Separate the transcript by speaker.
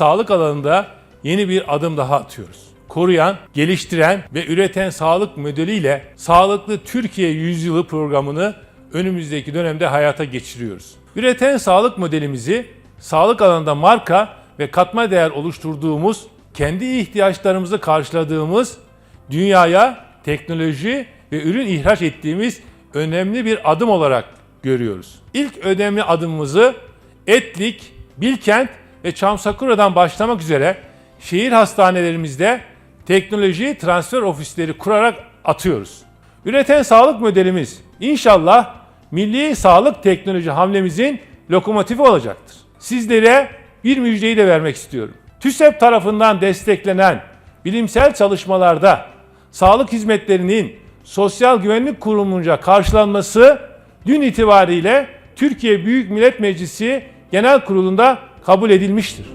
Speaker 1: sağlık alanında yeni bir adım daha atıyoruz. Koruyan, geliştiren ve üreten sağlık modeliyle Sağlıklı Türkiye Yüzyılı programını önümüzdeki dönemde hayata geçiriyoruz. Üreten sağlık modelimizi sağlık alanında marka ve katma değer oluşturduğumuz, kendi ihtiyaçlarımızı karşıladığımız, dünyaya teknoloji ve ürün ihraç ettiğimiz önemli bir adım olarak görüyoruz. İlk önemli adımımızı Etlik, Bilkent ve Çamsakura'dan başlamak üzere şehir hastanelerimizde teknoloji transfer ofisleri kurarak atıyoruz. Üreten sağlık modelimiz inşallah milli sağlık teknoloji hamlemizin lokomotifi olacaktır. Sizlere bir müjdeyi de vermek istiyorum. TÜSEP tarafından desteklenen bilimsel çalışmalarda sağlık hizmetlerinin Sosyal Güvenlik Kurumu'nca karşılanması dün itibariyle Türkiye Büyük Millet Meclisi Genel Kurulu'nda kabul edilmiştir.